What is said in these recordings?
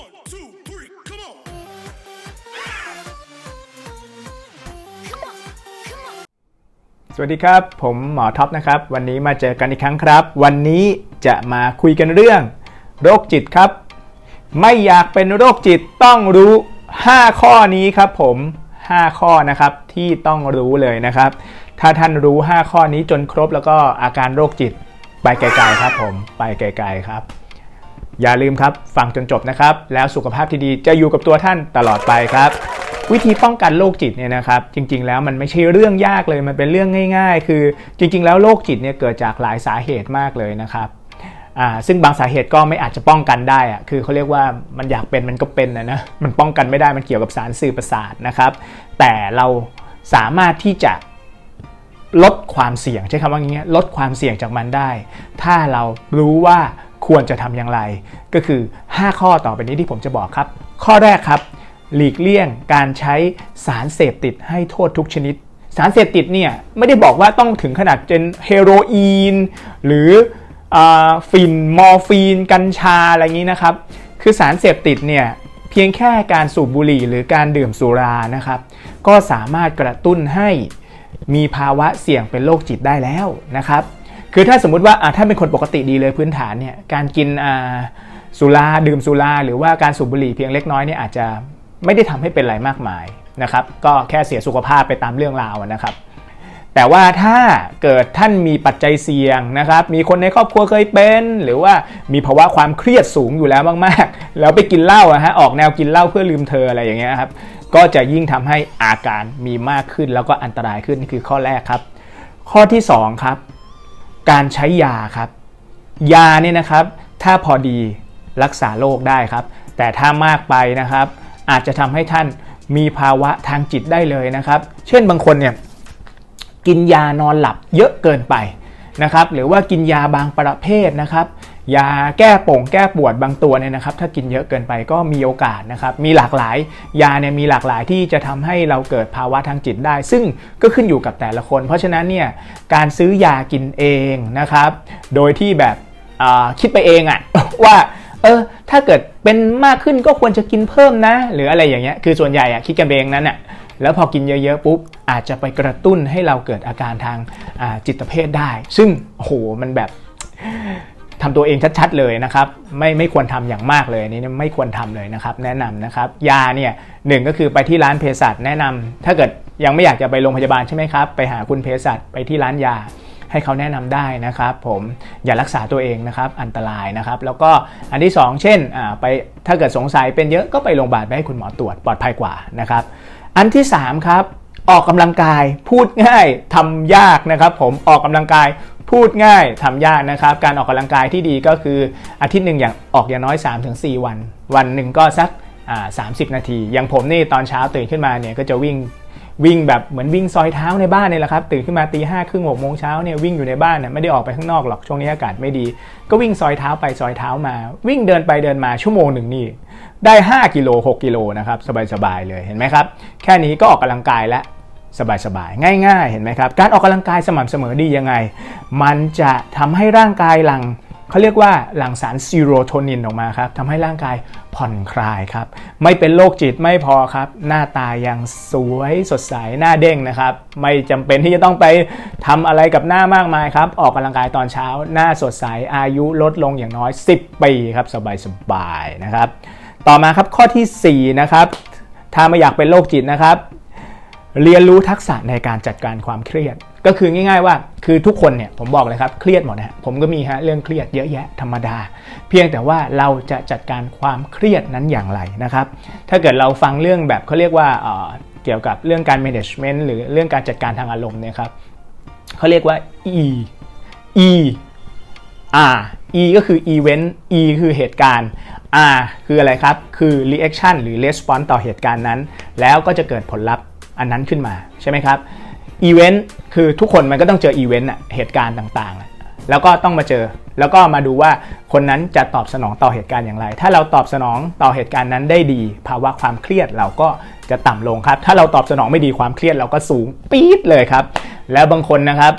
One, two, three, come on. สวัสดีครับ ผมหมอท็อปนะครับ วันนี้มาเจอกันอีกครั้งครับ วันนี้จะมาคุยกันเรื่อง โรคจิตครับ ไม่อยากเป็นโรคจิตต้องรู้ 5 ข้อนี้ครับผม 5 ข้อนะครับที่ต้องรู้เลยนะครับ ถ้าท่านรู้ 5 ข้อนี้จนครบแล้วก็อาการโรคจิต ไปไกลๆครับผม ไปไกลๆครับ อย่าลืมครับฟังจนจบนะครับ แล้วสุขภาพที่ดีจะอยู่กับตัวท่านตลอดไปครับ วิธีป้องกันโรคจิตเนี่ยนะครับ จริง ๆ แล้วมันไม่ใช่เรื่องยากเลยมันเป็นเรื่องง่าย ๆ คือจริง ๆ แล้วโรคจิตเนี่ยเกิดจากหลายสาเหตุมากเลยนะครับซึ่งบางสาเหตุก็ไม่อาจจะป้องกันได้อะคือเขาเรียกว่ามันอยากเป็นมันก็เป็นนะนะ มันป้องกันไม่ได้ มันเกี่ยวกับสารสื่อประสาทนะครับ แต่เราสามารถที่จะลดความเสี่ยงใช้คำว่าอย่างเงี้ยลดความเสี่ยงจากมันได้ ถ้าเรารู้ว่า ควรจะทำอย่างไร ก็คือ 5 ข้อต่อไปนี้ที่ผมจะบอกครับ ข้อแรกครับ หลีกเลี่ยงการใช้สารเสพติดให้โทษทุกชนิด สารเสพติดเนี่ยไม่ได้บอกว่าต้องถึงขนาดเป็นเฮโรอีน หรืออฟินมอร์ฟีน กัญชาอะไรอย่างนี้นะครับ คือสารเสพติดเนี่ยเพียงแค่การสูบบุหรี่หรือการดื่มสุรานะครับ ก็สามารถกระตุ้นให้มีภาวะเสี่ยงเป็นโรคจิตได้แล้วนะครับ คือถ้าสมมุติว่าถ้าเป็นคนปกติดีเลยพื้นฐานเนี่ยการกินสุราดื่มสุราหรือว่าการสูบบุหรี่เพียงเล็กน้อยเนี่ยอาจจะไม่ได้ทำให้เป็นอะไรมากมายนะครับก็แค่เสียสุขภาพไปตามเรื่องราวนะครับแต่ว่าถ้าเกิดท่านมีปัจจัยเสี่ยงนะครับ มีคนในครอบครัวเคยเป็น หรือว่ามีภาวะความเครียดสูงอยู่แล้วมากๆ แล้วไปกินเหล้าอะฮะออกแนวกินเหล้าเพื่อลืมเธออะไรอย่างเงี้ยครับ ก็จะยิ่งทำให้อาการมีมากขึ้นแล้วก็อันตรายขึ้นนี่คือข้อแรกครับ ข้อที่สองครับ การใช้ยาครับ ยาเนี่ยนะครับ ถ้าพอดีรักษาโรคได้ครับ แต่ถ้ามากไปนะครับ อาจจะทำให้ท่านมีภาวะทางจิตได้เลยนะครับ เช่นบางคนเนี่ยกินยานอนหลับเยอะเกินไปนะครับ หรือว่ากินยาบางประเภทนะครับ ยาแก้ป่งแก้ปวดบางตัวเนี่ยนะครับ ถ้ากินเยอะเกินไปก็มีโอกาสนะครับ มีหลากหลายยาเนี่ยมีหลากหลายที่จะทำให้เราเกิดภาวะทางจิตได้ ซึ่งก็ขึ้นอยู่กับแต่ละคน เพราะฉะนั้นเนี่ยการซื้อยากินเองนะครับ โดยที่แบบคิดไปเองอะว่าเออถ้าเกิดเป็นมากขึ้นก็ควรจะกินเพิ่มนะ หรืออะไรอย่างเงี้ยคือส่วนใหญ่อะคิดกันเองนั้นอะแล้วพอกินเยอะๆปุ๊บอาจจะไปกระตุ้นให้เราเกิดอาการทางจิตเภทได้ ซึ่งโหมันแบบ ทำตัวเองชัดๆเลยนะครับไม่ไม่ควรทำอย่างมากเลยอันนี่ไม่ควรทำเลยนะครับแนะนำนะครับยาเนี่ยหนึ่งก็คือไปที่ร้านเภสัชแนะนำถ้าเกิดยังไม่อยากจะไปโรงพยาบาลใช่ไหมครับไปหาคุณเภสัชไปที่ร้านยาให้เขาแนะนำได้นะครับผมอย่ารักษาตัวเองนะครับอันตรายนะครับ แล้วก็อันที่สองเช่นอ่าไปถ้าเกิดสงสัยเป็นเยอะก็ไปโรงพยาบาลไปให้คุณหมอตรวจปลอดภัยกว่านะครับอันที่สามครับ ออกกำลังกายพูดง่ายทำยากนะครับ ผมออกกำลังกาย พูดง่ายทำยากนะครับ การออกกำลังกายที่ดีก็คืออาทิตย์หนึ่งอย่างออกอย่างน้อย 3-4 วัน วันหนึ่งก็สักอ่า30นาที อย่างผมนี่ตอนเช้าตื่นขึ้นมาเนี่ยก็จะวิ่งวิ่งแบบเหมือนวิ่งซอยเท้าในบ้านนี่แหละครับ ตื่นขึ้นมาตีห้าครึ่งหกโมงเช้าเนี่ยวิ่งอยู่ในบ้านเนี่ยไม่ได้ออกไปข้างนอกหรอกช่วงนี้อากาศไม่ดี ก็วิ่งซอยเท้าไปซอยเท้ามา วิ่งเดินไปเดินมาชั่วโมงหนึ่งนี่ได้ 5กิโล6กิโลนะครับสบายๆเลยเห็นไหมครับ แค่นี้ก็ออกกำลังกายแล้ว สบายๆ ง่าย ๆ เห็นไหมครับ การออกกำลังกายสม่ำเสมอดียังไง มันจะทำให้ร่างกายหลังเขาเรียกว่าหลั่งสารซีโรโทนินออกมาครับทำให้ร่างกายผ่อนคลายครับ ไม่เป็นโรคจิตไม่พอครับ หน้าตายังสวยสดใสหน้าเด้งนะครับ ไม่จำเป็นที่จะต้องไปทำอะไรกับหน้ามากมายครับ ออกกำลังกายตอนเช้า หน้าสดใสอายุลดลงอย่างน้อย 10 ปีครับสบายๆนะครับ ต่อมาครับข้อทีสี่4นะครับถ้าไม่อยากเป็นโรคจิตนะครับ เรียนรู้ทักษะในการจัดการความเครียด ก็คือง่าย ๆ ว่าคือทุกคนเนี่ยผมบอกเลยครับเครียดหมดนะผมก็มีฮะเรื่องเครียดเยอะแยะธรรมดา เพียงแต่ว่าเราจะจัดการความเครียดนั้นอย่างไรนะครับ ถ้าเกิดเราฟังเรื่องแบบเขาเรียกว่าเอ่อเกี่ยวกับเรื่องการ management หรือเรื่องการจัดการทางอารมณ์เนี่ยครับเขาเรียกว่า E E R E ก็คือ event E คือเหตุการณ์ R คืออะไรครับ คือ reaction หรือ response ต่อเหตุการณ์นั้น แล้วก็จะเกิดผลลัพธ์ อันนั้นขึ้นมาใช่ไหมครับ event คือทุกคนมันก็ต้องเจอ event อะเหตุการณ์ต่างๆ แล้วก็ต้องมาเจอ แล้วก็มาดูว่าคนนั้นจะตอบสนองต่อเหตุการณ์อย่างไร ถ้าเราตอบสนองต่อเหตุการณ์นั้นได้ดี ภาวะความเครียดเราก็จะต่ำลงครับ ถ้าเราตอบสนองไม่ดีความเครียดเราก็สูงปี๊ดเลยครับ แล้วบางคนนะครับ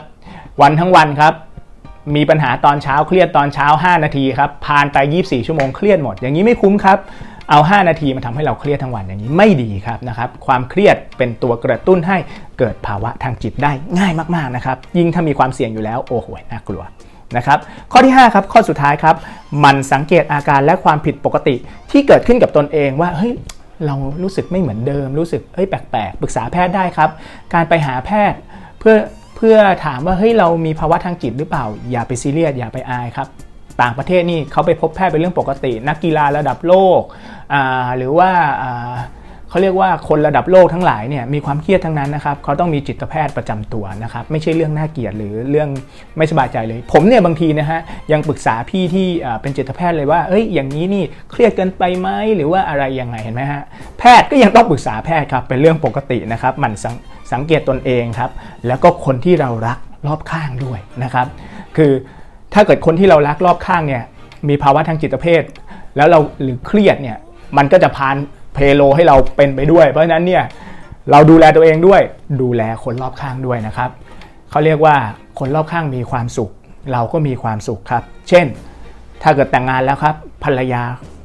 วันทั้งวันครับมีปัญหาตอนเช้าเครียดตอนเช้า 5 นาทีครับผ่านไป 24 ชั่วโมงเครียดหมด อย่างนี้ไม่คุ้มครับ เอา 5 นาทีมาทำให้เราเครียดทั้งวันอย่างนี้ไม่ดีครับนะครับ ความเครียดเป็นตัวกระตุ้นให้เกิดภาวะทางจิตได้ง่ายมากๆนะครับ ยิ่งถ้ามีความเสี่ยงอยู่แล้วโอ้โหน่ากลัวนะครับข้อที่ 5 ครับข้อสุดท้ายครับ มันสังเกตอาการและความผิดปกติที่เกิดขึ้นกับตนเองว่าเฮ้ยเรารู้สึกไม่เหมือนเดิม รู้สึกเอ้ยแปลกๆปรึกษาแพทย์ได้ครับ การไปหาแพทย์เพื่อเพื่อถามว่าเฮ้ยเรามีภาวะทางจิตหรือเปล่า อย่าไปซีเรียสอย่าไปอายครับ ต่างประเทศนี่เขาไปพบแพทย์เป็นเรื่องปกติ นักกีฬาระดับโลก หรือว่าเขาเรียกว่าคนระดับโลกทั้งหลายเนี่ยมีความเครียดทั้งนั้นนะครับเขาต้องมีจิตแพทย์ประจำตัวนะครับไม่ใช่เรื่องน่าเกลียดหรือเรื่องไม่สบายใจเลย ผมเนี่ยบางทีนะฮะยังปรึกษาพี่ที่เป็นจิตแพทย์เลยว่าเอ้ยอย่างนี้นี่เครียดเกินไปไหมหรือว่าอะไรยังไงเห็นไหมฮะแพทย์ก็ยังต้องปรึกษาแพทย์ครับเป็นเรื่องปกตินะครับหมันสังสังเกตตนเองครับแล้วก็คนที่เรารักรอบข้างด้วยนะครับ คือ ถ้าเกิดคนที่เรารักรอบข้างเนี่ยมีภาวะทางจิตเภท แล้วเราหรือเครียดเนี่ยมันก็จะพานเพโลให้เราเป็นไปด้วย เพราะฉะนั้นเนี่ยเราดูแลตัวเองด้วย ดูแลคนรอบข้างด้วยนะครับเขาเรียกว่าคนรอบข้างมีความสุข เราก็มีความสุขครับ เช่น ถ้าเกิดแต่งงานแล้วครับภรรยา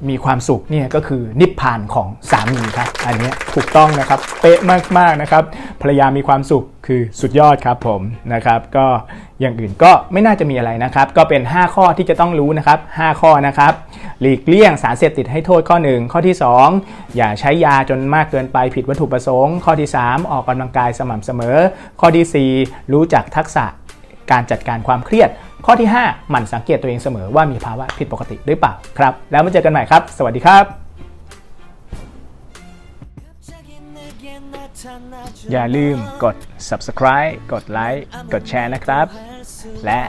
มีความสุขเนี่ยก็คือนิพพานของสามีครับ อันนี้ถูกต้องนะครับ เป๊ะมากๆนะครับ ภรรยามีความสุข คือสุดยอดครับผมนะครับก็อย่างอื่นก็ไม่น่าจะมีอะไรนะครับ ก็เป็น 5 ข้อที่จะต้องรู้นะครับ 5 ข้อนะครับ หลีกเลี่ยงสารเสพติดให้โทษข้อ 1 ข้อที่ 2 อย่าใช้ยาจนมากเกินไปผิดวัตถุประสงค์ ข้อที่ 3 ออกกำลังกายสม่ำเสมอ ข้อทีสี่ 4 รู้จักทักษะการจัดการความเครียด ข้อที่ 5 หมั่นสังเกตตัวเองเสมอว่ามีภาวะผิดปกติหรือเปล่าครับ แล้วมาเจอกันใหม่ครับ สวัสดีครับ อย่าลืมกด subscribe กดไลค์กดแชร์นะครับ และ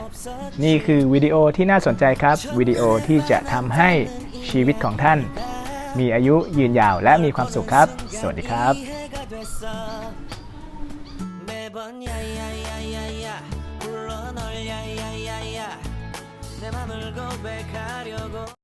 นี่คือวิดีโอที่น่าสนใจครับ วิดีโอที่จะทำให้ชีวิตของท่าน มีอายุยืนยาวและมีความสุขครับ สวัสดีครับ